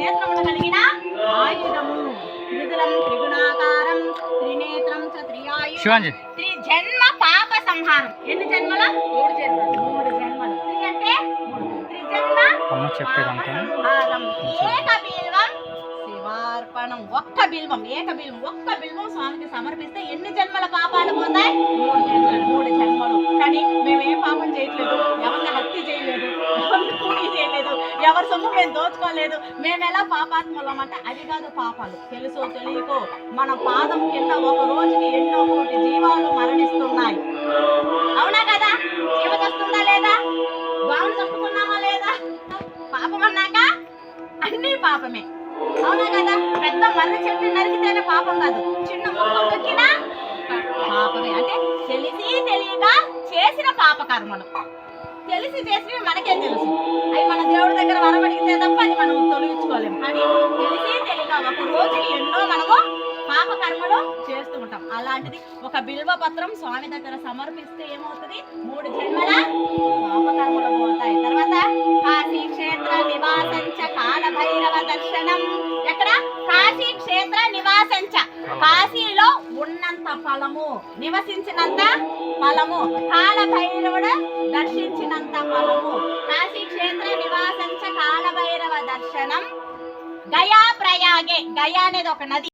నేత్రములు కలిగిన ఆయుధము. త్రిదులం త్రిగుణాకారం త్రినేత్రం చ త్రియాయుధం శివాంజీ. త్రిజన్మ పాప సంహారం. ఎన్ని జన్మల? మూడు జన్మలు. మూడు జన్మలు. త్రి అంటే త్రిజన్మ అమ్మ చెప్పేదంతా ఏక బిల్వం శివార్పణం. ఒక్క బిల్వం ఏక బిల్వం ఒక్క బిల్వం స్వామికి సమర్పిస్తే ఎన్ని జన్మల పాపాలు పోతాయి? జన్మలు మూడు జన్మలు. ఎవరి సొమ్ము మేము దోచుకోలేదు. మేము ఎలా పాపాత్మలం అంటే అది కాదు పాపాలు. తెలుసో తెలియకో మన పాదం కింద ఒక రోజుకి ఎన్నో కోటి జీవాలు మరణిస్తున్నాయి. అవునా కదా? జీవ వస్తుందా లేదా? బాగుని చంపుకున్నామా లేదా? పాపం అన్నాక అన్ని పాపమే. అవునా కదా? పెద్ద మర్రి చెట్టు నరికితేనే పాపం కాదు. చిన్న మొక్క తొక్కినా పాపమే. అంటే తెలిసి తెలియక చేసిన పాపకర్మలు తెలిసి చేసినవి మనకే తెలుసు. అవి మన దేవుడు దగ్గర మనం తొలగించుకోలేము అని తెలిసి తెలియక ఒక రోజుకి ఎన్నో మనము పాప కర్మలు చేస్తూ ఉంటాం. అలాంటిది ఒక బిల్వ పత్రం స్వామి దగ్గర సమర్పిస్తే ఏమవుతుంది? మూడు జన్మల పాప కర్మలు పోతాయి. తర్వాత కాశీ క్షేత్ర నివాసంచ కాల భైరవ దర్శనం. ఎక్కడ? కాశీ క్షేత్ర నివాసంచ. కాశీలో ఉన్నంత ఫలము నివసించినంత ఫలము కాల భైరవుడు దర్శించినంత ఫలము. కాశీ గయా ప్రయాగే గయా అనేది ఒక నది.